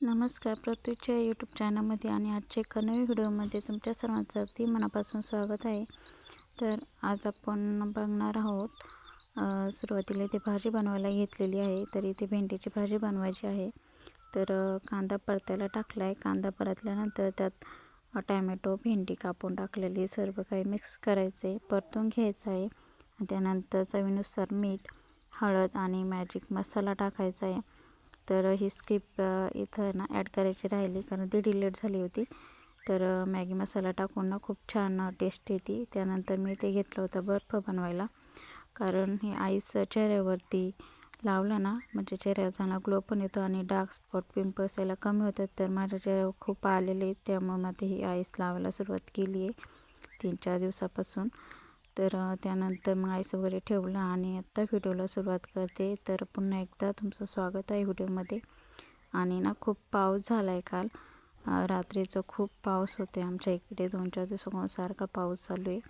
नमस्कार. पृथ्वीच्या यूट्यूब चॅनलमध्ये आणि आजच्या एका नवीन व्हिडिओमध्ये तुमच्या सर्वांचं अगदी मनापासून स्वागत आहे. तर आज आपण बघणार आहोत सुरुवातीला इथे भाजी बनवायला घेतलेली आहे तर इथे भेंडीची भाजी बनवायची आहे. तर कांदा परतायला टाकला आहे कांदा परतल्यानंतर त्यात टॅमॅटो भेंडी कापून टाकलेली सर्व काही मिक्स करायचे परतून घ्यायचं आहे. त्यानंतर चवीनुसार मीठ हळद आणि मॅजिक मसाला टाकायचा आहे. तर ही स्किप इथं ना ॲड करायची राहिली. कारण ती डिलीट झाली होती. तर मॅगी मसाला टाकून ना खूप छान टेस्ट येते. त्यानंतर मी ते घेतलं होतं बर्फ बनवायला. कारण हे आईस चेहऱ्यावरती लावलं ना म्हणजे चेहऱ्याचा ना ग्लो पण येतो आणि डार्क स्पॉट पिंपल्स यायला कमी होतात. तर माझ्या चेहऱ्यावर खूप आलेले आहेत. त्यामुळे मग ते ही आईस लावायला सुरुवात केली आहे तीन चार दिवसापासून. तर त्यानंतर मग आईस वगैरे ठेवलं आणि आत्ता व्हिडिओला सुरुवात करते. तर पुन्हा एकदा तुमचं स्वागत आहे व्हिडिओमध्ये. आणि ना खूप पाऊस झाला आहे काल रात्रीचं खूप पाऊस होते आमच्या इकडे. दोन चार दिवसापासून सारखा पाऊस चालू आहे.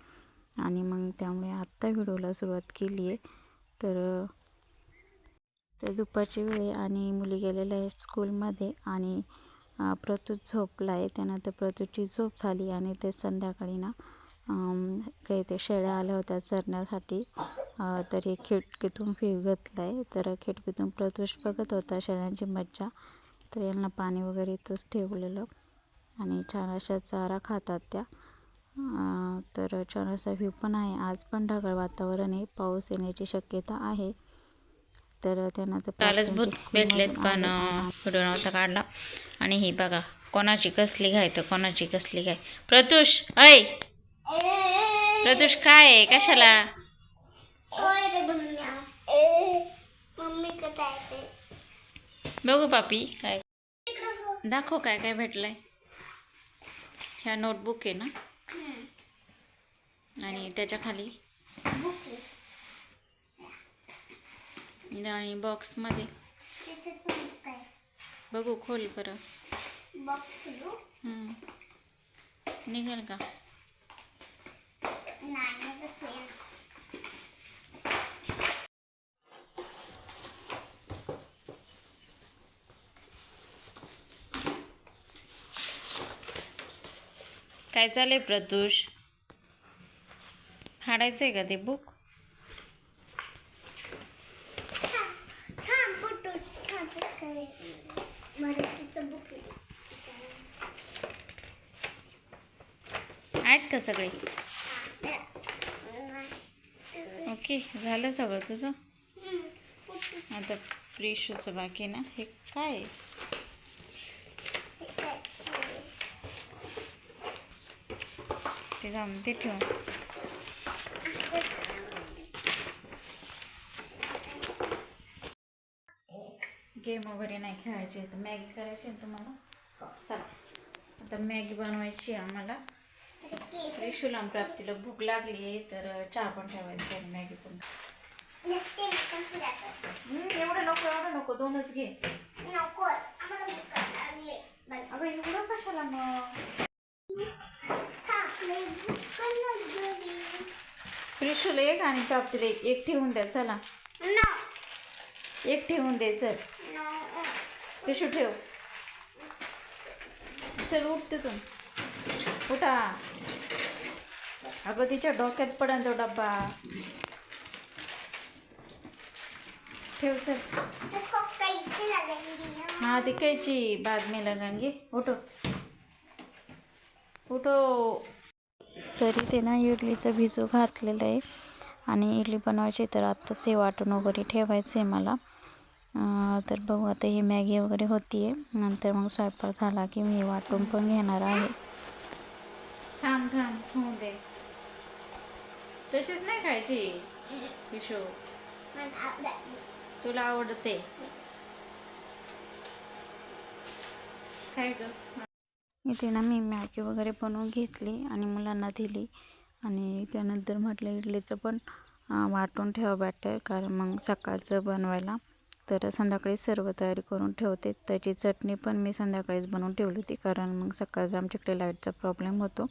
आणि मग त्यामुळे आत्ता व्हिडिओला सुरुवात केली आहे. तर तर दुपारची वेळ आणि मुली गेलेल्या आहेत स्कूलमध्ये आणि प्रतूत झोपला आहे. त्यानंतर प्रतूची झोप झाली आणि ते संध्याकाळी ना काही ते शेळ्या आल्या होत्या चरण्यासाठी. तरी खिडकीतून व्ह्यू घेतला आहे तर खिडकीतून प्रतूष बघत होता शेळ्यांची मज्जा. तर यांना पाणी वगैरे इथंच ठेवलेलं. आणि छान अशा चारा खातात त्या. तर छान असा व्ह्यू पण आहे. आज पण ढगाळ वातावरण आहे. पाऊस येण्याची शक्यता आहे. तर त्यानंतर कालच भूत भेटलेत पण व्हिडिओ नव्हता काढला. आणि ही बघा कोणाची कसली घाय तर कोणाची कसली घाय. प्रतुष ऐ! प्रतुष काय आहे? कशाला? बघू पापी काय? दाखव काय काय भेटलंय. ह्या नोटबुक आहे ना? आणि त्याच्याखाली? आणि बॉक्समध्ये बघू खोल बरं. हं. निघेल का? काय चाले प्रतुष? हाडायचं आहे का ते बुक? आहेत का सगळे? ओके झालं सगळं तुझं? आता प्रिशूचं बाकी ना? हे काय? ते जाऊन ते ठेवून. गेम वगैरे नाही खेळायचे तर मॅगी करायची तुम्हाला? चला. आता मॅगी बनवायची आहे आम्हाला. रिशूला प्राप्तीला भूक लागली आहे तर चहा पण ठेवायचं आणि मॅगी पण. एवढं नको एवढं नको दोनच घे. नको अगं एवढं कशाला मग? रिशूला एक आणि प्राप्तीला एक. एक ठेवून द्या चला. एक ठेवून दे चल. त्रिशू ठेव. चल उठते तुम्ही उठा अगं तिच्या डोक्यात पडन तो डब्बा. ठेव सर हाँ ती कैची बातमी लगांगे उठो. उठो. तरी ते ना इडलीचं भिजू घातलेलं आहे. आणि इडली बनवायची तर आत्ताच हे वाटून वगैरे ठेवायचं आहे मला. तर बघू आता ही मॅगी वगैरे होती आहे नंतर मग स्वयंपाक झाला की मी वाटून पण घेणार आहे. थांब थांब होऊ दे. तशीच नाही खायची? विशू तुला आवडते. काय ग? इथे ना मी मॅगी वगैरे बनवून घेतली आणि मुलांना दिली. आणि त्यानंतर म्हटलं इडलीचं पण वाटून ठेवा बॅटर कारण मग सकाळचं बनवायला. तर संध्याकाळी सर्व तयारी करून ठेवते. त्याची चटणी पण मी संध्याकाळीच बनवून ठेवली होती कारण मग सकाळचं आमच्याकडे लाईटचा प्रॉब्लेम होतो.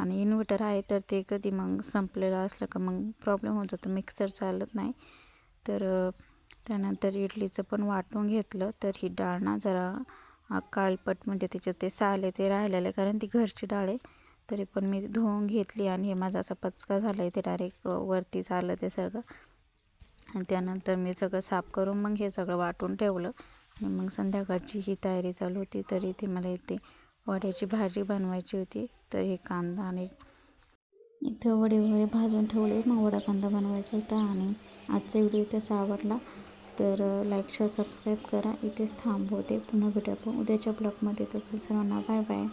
आणि इन्व्हर्टर आहे तर ते कधी मग संपलेलं असलं का मग प्रॉब्लेम होत जातो. मिक्सर चालत नाही. तर त्यानंतर इडलीचं पण वाटून घेतलं तर ही डाळ ना जरा कालपट काळपट म्हणजे त्याच्यात ते साले ते राहिलेलं आहे. कारण ती घरची डाळ आहे. तरी पण मी धुवून घेतली आणि हे माझा असा पचका झाला आहे ते डायरेक्ट वरती झालं ते सगळं. आणि त्यानंतर मी सगळं साफ करून मग हे सगळं वाटून ठेवलं. आणि मग संध्याकाळची ही तयारी चालू होती. तर इथे मला इथे वड्याची भाजी बनवायची होती तर हे कांदा आणि इथं वडे वगैरे भाजून ठेवले. मग वडा कांदा बनवायचा होता आणि आजचा व्हिडिओ इथेच आवडला तर लाईक शेअर सबस्क्राईब करा. इथेच थांबवते. पुन्हा भेटू आपण उद्याच्या ब्लॉगमध्ये तर सर्वांना बाय बाय